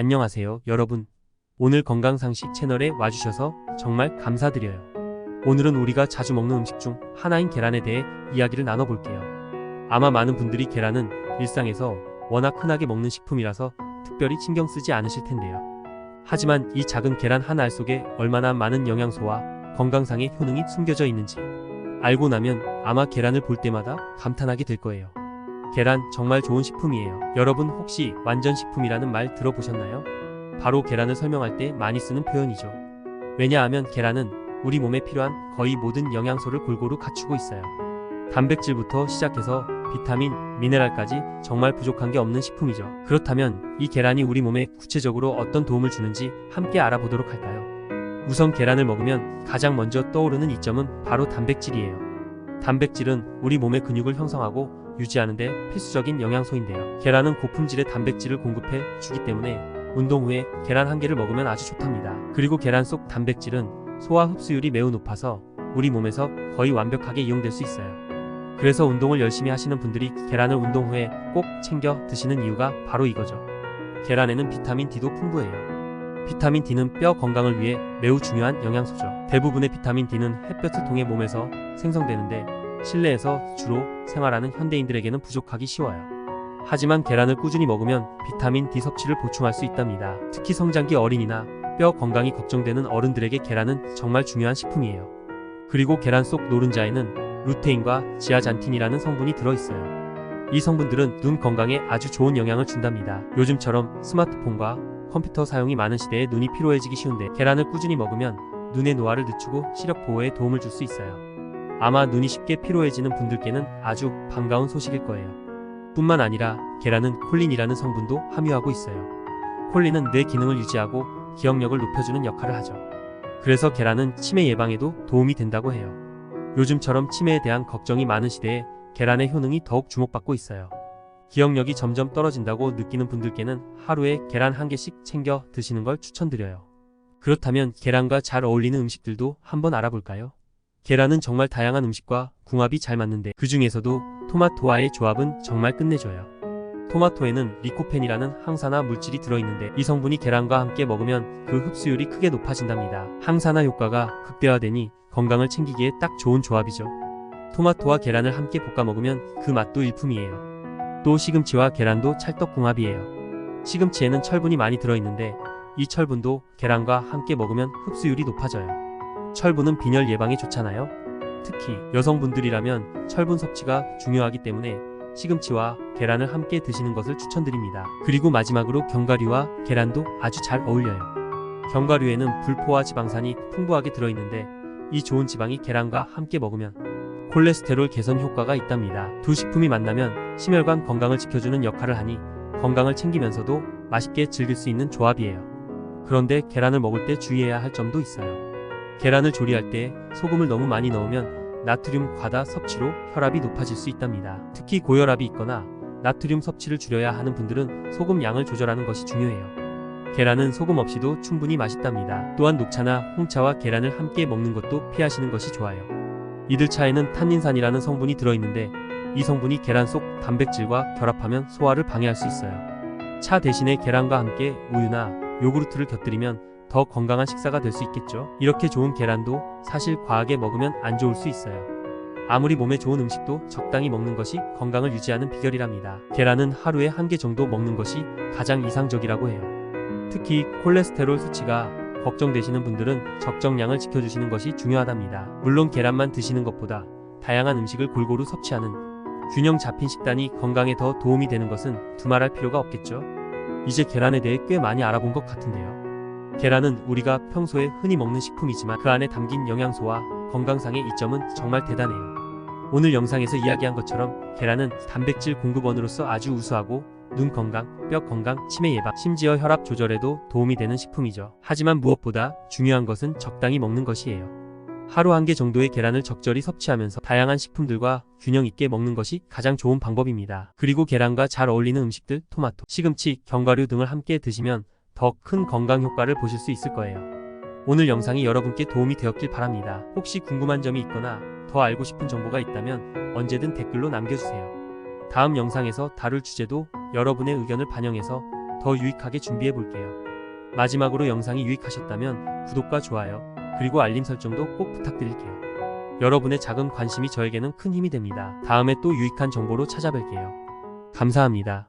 안녕하세요, 여러분. 오늘 건강상식 채널에 와주셔서 정말 감사드려요. 오늘은 우리가 자주 먹는 음식 중 하나인 계란에 대해 이야기를 나눠볼게요. 아마 많은 분들이 계란은 일상에서 워낙 흔하게 먹는 식품이라서 특별히 신경 쓰지 않으실 텐데요. 하지만 이 작은 계란 한 알 속에 얼마나 많은 영양소와 건강상의 효능이 숨겨져 있는지 알고 나면 아마 계란을 볼 때마다 감탄하게 될 거예요. 계란 정말 좋은 식품이에요. 여러분 혹시 완전 식품이라는 말 들어보셨나요? 바로 계란을 설명할 때 많이 쓰는 표현이죠. 왜냐하면 계란은 우리 몸에 필요한 거의 모든 영양소를 골고루 갖추고 있어요. 단백질부터 시작해서 비타민, 미네랄까지 정말 부족한 게 없는 식품이죠. 그렇다면 이 계란이 우리 몸에 구체적으로 어떤 도움을 주는지 함께 알아보도록 할까요? 우선 계란을 먹으면 가장 먼저 떠오르는 이점은 바로 단백질이에요. 단백질은 우리 몸의 근육을 형성하고 유지하는 데 필수적인 영양소인데요. 계란은 고품질의 단백질을 공급해 주기 때문에 운동 후에 계란 한 개를 먹으면 아주 좋답니다. 그리고 계란 속 단백질은 소화 흡수율이 매우 높아서 우리 몸에서 거의 완벽하게 이용될 수 있어요. 그래서 운동을 열심히 하시는 분들이 계란을 운동 후에 꼭 챙겨 드시는 이유가 바로 이거죠. 계란에는 비타민 D도 풍부해요. 비타민 D는 뼈 건강을 위해 매우 중요한 영양소죠. 대부분의 비타민 D는 햇볕을 통해 몸에서 생성되는데 실내에서 주로 생활하는 현대인들에게는 부족하기 쉬워요. 하지만 계란을 꾸준히 먹으면 비타민 D 섭취를 보충할 수 있답니다. 특히 성장기 어린이나 뼈 건강이 걱정되는 어른들에게 계란은 정말 중요한 식품이에요. 그리고 계란 속 노른자에는 루테인과 지아잔틴이라는 성분이 들어있어요. 이 성분들은 눈 건강에 아주 좋은 영향을 준답니다. 요즘처럼 스마트폰과 컴퓨터 사용이 많은 시대에 눈이 피로해지기 쉬운데 계란을 꾸준히 먹으면 눈의 노화를 늦추고 시력 보호에 도움을 줄 수 있어요. 아마 눈이 쉽게 피로해지는 분들께는 아주 반가운 소식일 거예요. 뿐만 아니라 계란은 콜린이라는 성분도 함유하고 있어요. 콜린은 뇌 기능을 유지하고 기억력을 높여주는 역할을 하죠. 그래서 계란은 치매 예방에도 도움이 된다고 해요. 요즘처럼 치매에 대한 걱정이 많은 시대에 계란의 효능이 더욱 주목받고 있어요. 기억력이 점점 떨어진다고 느끼는 분들께는 하루에 계란 한 개씩 챙겨 드시는 걸 추천드려요. 그렇다면 계란과 잘 어울리는 음식들도 한번 알아볼까요? 계란은 정말 다양한 음식과 궁합이 잘 맞는데 그 중에서도 토마토와의 조합은 정말 끝내줘요. 토마토에는 리코펜이라는 항산화 물질이 들어있는데 이 성분이 계란과 함께 먹으면 그 흡수율이 크게 높아진답니다. 항산화 효과가 극대화되니 건강을 챙기기에 딱 좋은 조합이죠. 토마토와 계란을 함께 볶아 먹으면 그 맛도 일품이에요. 또 시금치와 계란도 찰떡궁합이에요. 시금치에는 철분이 많이 들어있는데 이 철분도 계란과 함께 먹으면 흡수율이 높아져요. 철분은 빈혈 예방에 좋잖아요. 특히 여성분들이라면 철분 섭취가 중요하기 때문에 시금치와 계란을 함께 드시는 것을 추천드립니다. 그리고 마지막으로 견과류와 계란도 아주 잘 어울려요. 견과류에는 불포화 지방산이 풍부하게 들어있는데 이 좋은 지방이 계란과 함께 먹으면 콜레스테롤 개선 효과가 있답니다. 두 식품이 만나면 심혈관 건강을 지켜주는 역할을 하니 건강을 챙기면서도 맛있게 즐길 수 있는 조합이에요. 그런데 계란을 먹을 때 주의해야 할 점도 있어요. 계란을 조리할 때 소금을 너무 많이 넣으면 나트륨 과다 섭취로 혈압이 높아질 수 있답니다. 특히 고혈압이 있거나 나트륨 섭취를 줄여야 하는 분들은 소금 양을 조절하는 것이 중요해요. 계란은 소금 없이도 충분히 맛있답니다. 또한 녹차나 홍차와 계란을 함께 먹는 것도 피하시는 것이 좋아요. 이들 차에는 탄닌산이라는 성분이 들어있는데 이 성분이 계란 속 단백질과 결합하면 소화를 방해할 수 있어요. 차 대신에 계란과 함께 우유나 요구르트를 곁들이면 더 건강한 식사가 될 수 있겠죠. 이렇게 좋은 계란도 사실 과하게 먹으면 안 좋을 수 있어요. 아무리 몸에 좋은 음식도 적당히 먹는 것이 건강을 유지하는 비결이랍니다. 계란은 하루에 한 개 정도 먹는 것이 가장 이상적이라고 해요. 특히 콜레스테롤 수치가 걱정되시는 분들은 적정량을 지켜주시는 것이 중요하답니다. 물론 계란만 드시는 것보다 다양한 음식을 골고루 섭취하는 균형 잡힌 식단이 건강에 더 도움이 되는 것은 두말할 필요가 없겠죠. 이제 계란에 대해 꽤 많이 알아본 것 같은데요. 계란은 우리가 평소에 흔히 먹는 식품이지만 그 안에 담긴 영양소와 건강상의 이점은 정말 대단해요. 오늘 영상에서 이야기한 것처럼 계란은 단백질 공급원으로서 아주 우수하고 눈 건강, 뼈 건강, 치매 예방, 심지어 혈압 조절에도 도움이 되는 식품이죠. 하지만 무엇보다 중요한 것은 적당히 먹는 것이에요. 하루 한 개 정도의 계란을 적절히 섭취하면서 다양한 식품들과 균형 있게 먹는 것이 가장 좋은 방법입니다. 그리고 계란과 잘 어울리는 음식들, 토마토, 시금치, 견과류 등을 함께 드시면 더 큰 건강 효과를 보실 수 있을 거예요. 오늘 영상이 여러분께 도움이 되었길 바랍니다. 혹시 궁금한 점이 있거나 더 알고 싶은 정보가 있다면 언제든 댓글로 남겨주세요. 다음 영상에서 다룰 주제도 여러분의 의견을 반영해서 더 유익하게 준비해 볼게요. 마지막으로 영상이 유익하셨다면 구독과 좋아요, 그리고 알림 설정도 꼭 부탁드릴게요. 여러분의 작은 관심이 저에게는 큰 힘이 됩니다. 다음에 또 유익한 정보로 찾아뵐게요. 감사합니다.